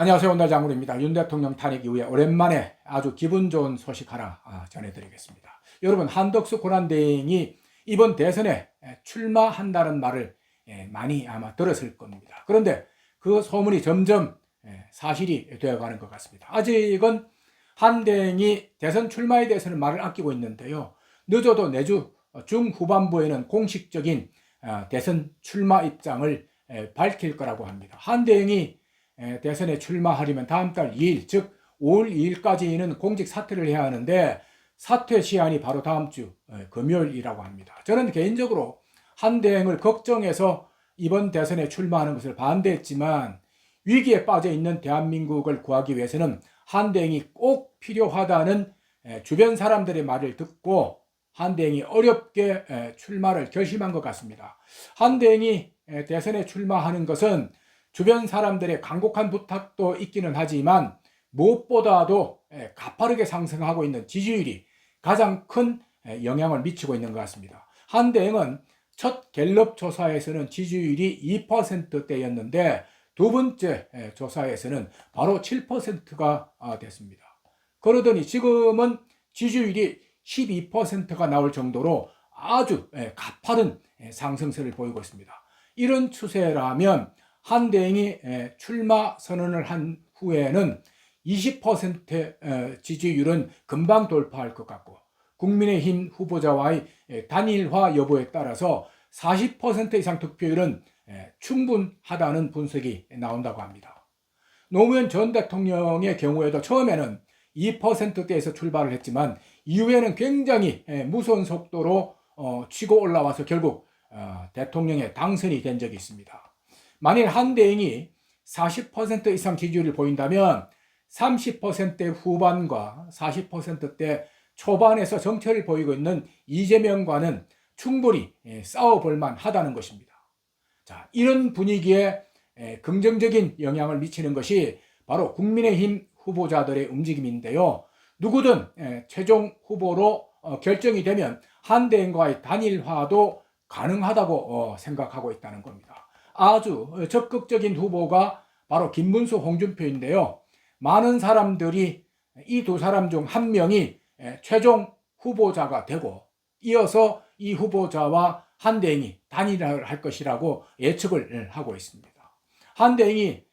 안녕하세요. 온달 장군입니다. 윤 대통령 탄핵 이후에 오랜만에 아주 기분 좋은 소식 하나 아, 전해드리겠습니다. 여러분 한덕수 고난대행이 이번 대선에 출마한다는 말을 예, 많이 아마 들었을 겁니다. 그런데 그 소문이 점점 예, 사실이 되어가는 것 같습니다. 아직은 한대행이 대선 출마에 대해서는 말을 아끼고 있는데요. 늦어도 내주 중후반부에는 공식적인 아, 대선 출마 입장을 예, 밝힐 거라고 합니다. 한대행이 에, 대선에 출마하려면 다음 달 2일, 즉 5월 2일까지는 공직 사퇴를 해야 하는데 사퇴 시한이 바로 다음 주 에, 금요일이라고 합니다. 저는 개인적으로 한 대행을 걱정해서 이번 대선에 출마하는 것을 반대했지만 위기에 빠져 있는 대한민국을 구하기 위해서는 한 대행이 꼭 필요하다는 에, 주변 사람들의 말을 듣고 한 대행이 어렵게 에, 출마를 결심한 것 같습니다. 한 대행이 에, 대선에 출마하는 것은 주변 사람들의 간곡한 부탁도 있기는 하지만 무엇보다도 예, 가파르게 상승하고 있는 지지율이 가장 큰 예, 영향을 미치고 있는 것 같습니다. 한대행은 첫 갤럽 조사에서는 지지율이 2%대였는데 두 번째 예, 조사에서는 바로 7%가 아, 됐습니다. 그러더니 지금은 지지율이 12%가 나올 정도로 아주 가파른 상승세를 보이고 있습니다. 이런 추세라면 한대행이 출마 선언을 한 후에는 20% 지지율은 금방 돌파할 것 같고 국민의힘 후보자와의 단일화 여부에 따라서 40% 이상 득표율은 충분하다는 분석이 나온다고 합니다. 노무현 전 대통령의 경우에도 처음에는 2%대에서 출발을 했지만 이후에는 굉장히 무서운 속도로 어, 치고 올라와서 결국 어, 대통령의 당선이 된 적이 있습니다. 만일 한 대행이 40% 이상 지지율을 보인다면 30%대 후반과 40%대 초반에서 정체를 보이고 있는 이재명과는 충분히 예, 싸워볼 만하다는 것입니다. 자, 이런 분위기에 예, 긍정적인 영향을 미치는 것이 바로 국민의힘 후보자들의 움직임인데요. 누구든 예, 최종 후보로 어, 결정이 되면 한대행과의 단일화도 가능하다고 어, 생각하고 있다는 겁니다. 아주 적극적인 후보가 바로 김문수 홍준표인데요. 많은 사람들이 이 두 사람 중 한 명이 최종 후보자가 되고 이어서 이 후보자와 한대행이 단일화를 할 것이라고 예측을 하고 있습니다. 한대행이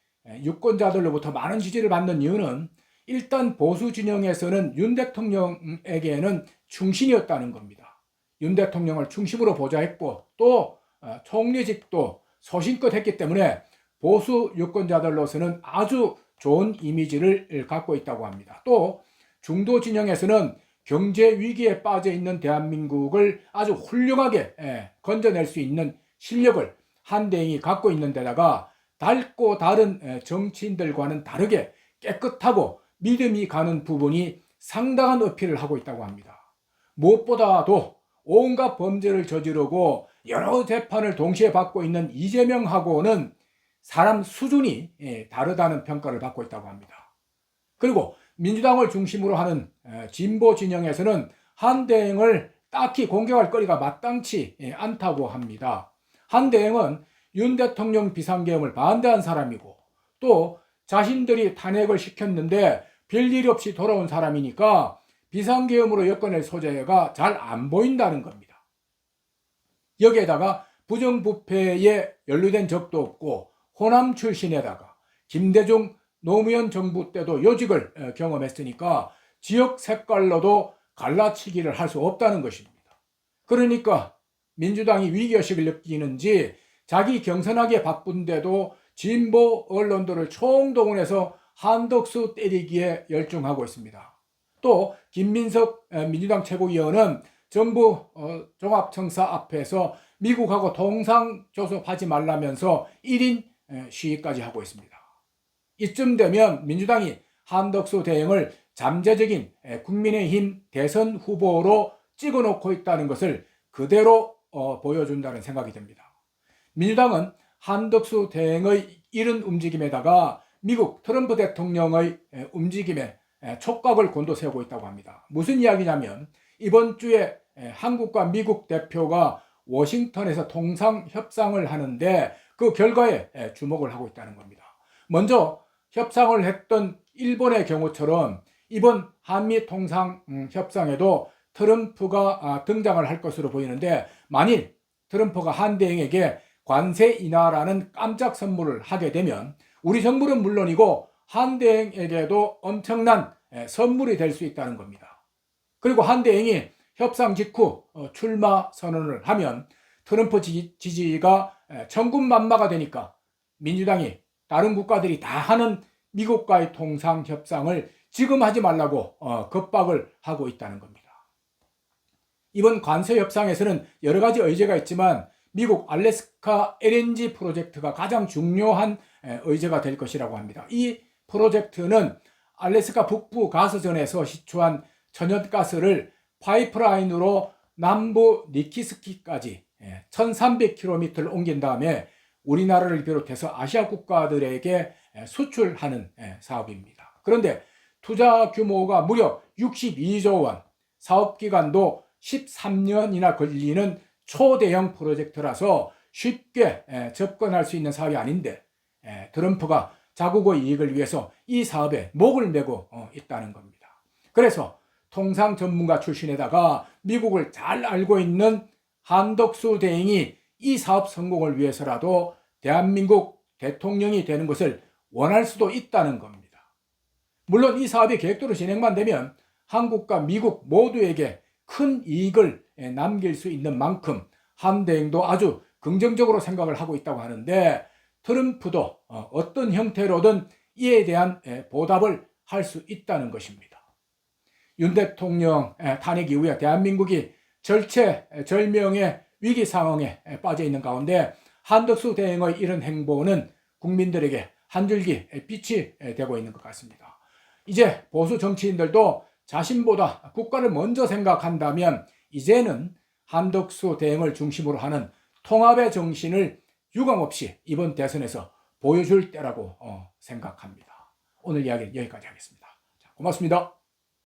유권자들로부터 많은 지지를 받는 이유는 일단 보수 진영에서는 윤 대통령에게는 충신이었다는 겁니다. 윤 대통령을 중심으로 보좌했고 또 어, 총리직도 소신껏 했기 때문에 보수 유권자들로서는 아주 좋은 이미지를 갖고 있다고 합니다. 또 중도 진영에서는 경제 위기에 빠져 있는 대한민국을 아주 훌륭하게 예, 건져낼 수 있는 실력을 한대행이 갖고 있는 데다가 닳고 다른 예, 정치인들과는 다르게 깨끗하고 믿음이 가는 부분이 상당한 어필을 하고 있다고 합니다. 무엇보다도 온갖 범죄를 저지르고 여러 재판을 동시에 받고 있는 이재명하고는 사람 수준이 예, 다르다는 평가를 받고 있다고 합니다. 그리고 민주당을 중심으로 하는 진보 진영에서는 한 대행을 딱히 공격할 거리가 마땅치 예, 않다고 합니다. 한 대행은 윤 대통령 비상계엄을 반대한 사람이고 또 자신들이 탄핵을 시켰는데 별일 없이 돌아온 사람이니까 비상계엄으로 엮어낼 소재가 잘 안 보인다는 겁니다. 여기에다가 부정부패에 연루된 적도 없고 호남 출신에다가 김대중 노무현 정부 때도 요직을 경험했으니까 지역 색깔로도 갈라치기를 할 수 없다는 것입니다. 그러니까 민주당이 위기의식을 느끼는지 자기 경선하기에 바쁜데도 진보 언론들을 총동원해서 한덕수 때리기에 열중하고 있습니다. 또 김민석 민주당 최고위원은 정부 어, 종합청사 앞에서 미국하고 동상 조섭하지 말라면서 1인 시위까지 하고 있습니다. 이쯤 되면 민주당이 한덕수 대행을 잠재적인 국민의힘 대선 후보로 찍어놓고 있다는 것을 그대로 어, 보여준다는 생각이 듭니다. 민주당은 한덕수 대행의 이런 움직임에다가 미국 트럼프 대통령의 움직임에 촉각을 곤도세우고 있다고 합니다. 무슨 이야기냐면 이번 주에 한국과 미국 대표가 워싱턴에서 통상 협상을 하는데 그 결과에 주목을 하고 있다는 겁니다. 먼저 협상을 했던 일본의 경우처럼 이번 한미 통상 음, 협상에도 트럼프가 아, 등장을 할 것으로 보이는데 만일 트럼프가 한 대행에게 관세 인하라는 깜짝 선물을 하게 되면 우리 정부는 물론이고 한 대행에게도 엄청난 에, 선물이 될 수 있다는 겁니다. 그리고 한대행이 협상 직후 어, 출마 선언을 하면 트럼프 지- 지지가 에, 천군만마가 되니까 민주당이 다른 국가들이 다 하는 미국과의 통상 협상을 지금 하지 말라고 어, 겁박을 하고 있다는 겁니다. 이번 관세 협상에서는 여러 가지 의제가 있지만 미국 알래스카 LNG 프로젝트가 가장 중요한 에, 의제가 될 것이라고 합니다. 이 프로젝트는 알래스카 북부 가스전에서 시추한 천연가스를 파이프라인으로 남부 니키스키까지 1300km를 옮긴 다음에 우리나라를 비롯해서 아시아 국가들에게 에, 수출하는 에, 사업입니다. 그런데 투자 규모가 무려 62조 원, 사업 기간도 13년이나 걸리는 초대형 프로젝트라서 쉽게 에, 접근할 수 있는 사업이 아닌데 에, 트럼프가 자국의 이익을 위해서 이 사업에 목을 메고 어, 있다는 겁니다. 그래서 통상 전문가 출신에다가 미국을 잘 알고 있는 한덕수 대행이 이 사업 성공을 위해서라도 대한민국 대통령이 되는 것을 원할 수도 있다는 겁니다. 물론 이 사업이 계획대로 진행만 되면 한국과 미국 모두에게 큰 이익을 에, 남길 수 있는 만큼 한 대행도 아주 긍정적으로 생각을 하고 있다고 하는데 트럼프도 어, 어떤 형태로든 이에 대한 에, 보답을 할 수 있다는 것입니다. 윤 대통령 에, 탄핵 이후에 대한민국이 절체절명의 위기 상황에 에, 빠져 있는 가운데 한덕수 대행의 이런 행보는 국민들에게 한 줄기 에, 빛이 에, 되고 있는 것 같습니다. 이제 보수 정치인들도 자신보다 국가를 먼저 생각한다면 이제는 한덕수 대행을 중심으로 하는 통합의 정신을 유감없이 이번 대선에서 보여줄 때라고 어, 생각합니다. 오늘 이야기는 여기까지 하겠습니다. 자, 고맙습니다.